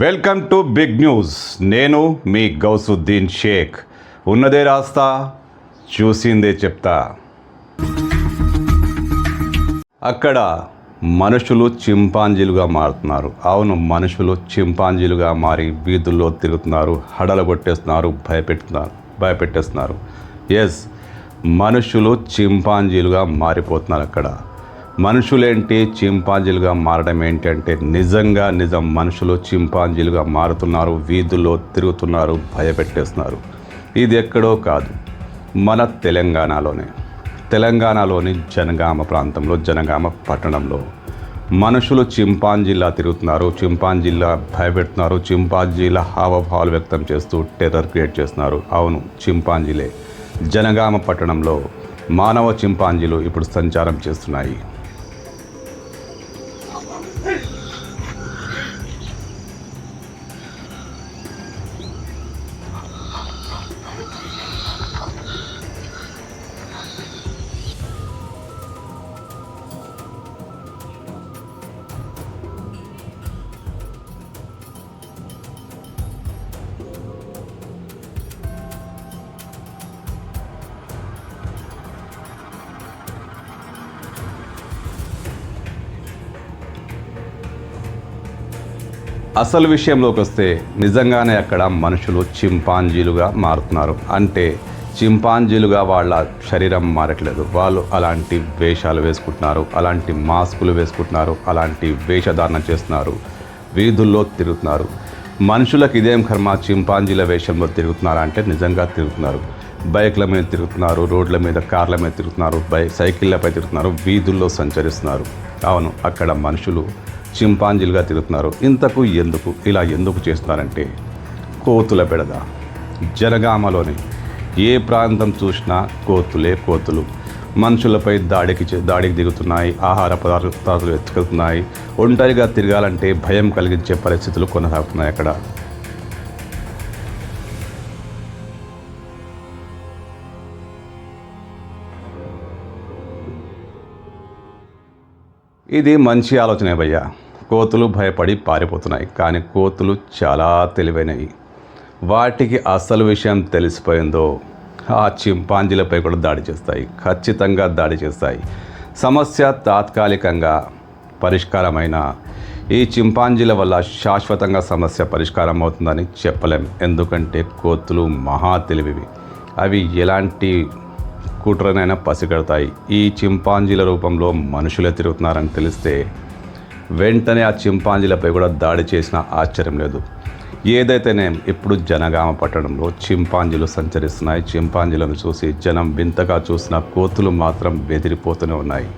Welcome to big news. నేను మీ గౌసుద్దీన్ షేక్. ఉన్నదే రాస్తా చూసిందే చెప్తా. అక్కడ మనుషులు చింపాంజీలుగా మారుతున్నారు. అవును మనుషులు చింపాంజీలుగా మారి వీధుల్లో తిరుగుతున్నారు హడలు కొట్టేస్తున్నారు భయపెడుతున్నారు భయపెట్టేస్తున్నారు. ఎస్ మనుషులు చింపాంజీలుగా మారిపోతున్నారు అక్కడ. మనుషులేంటి? చింపాంజీలుగా మారడం ఏంటంటే నిజంగా నిజం. మనుషులు చింపాంజీలుగా మారుతున్నారు వీధుల్లో తిరుగుతున్నారు భయపెట్టేస్తున్నారు. ఇది ఎక్కడో కాదు. మన తెలంగాణలోనే. తెలంగాణలోని జనగామ ప్రాంతంలో జనగామ పట్టణంలో. మనుషులు చింపాంజీలా తిరుగుతున్నారు చింపాంజీలా భయపెడుతున్నారు చింపాంజీల హావభావాలు వ్యక్తం చేస్తూ టెర్రర్ క్రియేట్ చేస్తున్నారు. అవును చింపాంజీలే. జనగామ పట్టణంలో మానవ చింపాంజీలు ఇప్పుడు సంచారం చేస్తున్నాయి. అసలు విషయంలోకి వస్తే నిజంగానే అక్కడ మనుషులు చింపాంజీలుగా మారుతున్నారు. అంటే చింపాంజీలుగా వాళ్ళ శరీరం మారట్లేదు. వాళ్ళు అలాంటి వేషాలు వేసుకుంటున్నారు అలాంటి మాస్కులు వేసుకుంటున్నారు అలాంటి వేషధారణ చేస్తున్నారు వీధుల్లో తిరుగుతున్నారు. మనుషులకు ఇదేం కర్మ? చింపాంజీల వేషంలో తిరుగుతున్నారా అంటే నిజంగా తిరుగుతున్నారు. బైక్ల మీద తిరుగుతున్నారు రోడ్ల మీద కార్ల మీద తిరుగుతున్నారు బై సైకిళ్ళపై తిరుగుతున్నారు వీధుల్లో సంచరిస్తున్నారు. అవును అక్కడ మనుషులు చింపాంజీలుగా తిరుగుతున్నారు. ఇంతకు ఎందుకు? ఇలా ఎందుకు చేస్తున్నారంటే కోతుల బెడద. జనగామలోని ఏ ప్రాంతం చూసినా కోతులే కోతులు. మనుషులపై దాడికి దాడికి దిగుతున్నాయి ఆహార పదార్థాలు ఎత్తుకెళ్తున్నాయి ఒంటరిగా తిరగాలంటే భయం కలిగించే పరిస్థితులు కొనసాగుతున్నాయి అక్కడ. ఇది మంచి ఆలోచనే భయ్యా. కోతులు భయపడి పారిపోతున్నాయి కానీ కోతులు చాలా తెలివైనవి. వాటికి అసలు విషయం తెలిసిపోయిందో ఆ చింపాంజీలపై కూడా దాడి చేస్తాయి ఖచ్చితంగా దాడి చేస్తాయి. సమస్య తాత్కాలికంగా పరిష్కారమైన ఈ చింపాంజీల వల్ల శాశ్వతంగా సమస్య పరిష్కారం అవుతుందని చెప్పలేం. ఎందుకంటే కోతులు మహా తెలివివి. అవి ఎలాంటి కుట్రనైనా పసిగడతాయి. ఈ చింపాంజీల రూపంలో మనుషులే తిరుగుతున్నారని తెలిస్తే వెంటనే ఆ చింపాంజీలపై కూడా దాడి చేసిన ఆశ్చర్యం లేదు. ఏదైతేనే ఇప్పుడు జనగామ పట్టణంలో చింపాంజీలు సంచరిస్తున్నాయి. చింపాంజీలను చూసి జనం వింతగా చూసిన కోతులు మాత్రం బెదిరిపోతూనే ఉన్నాయి.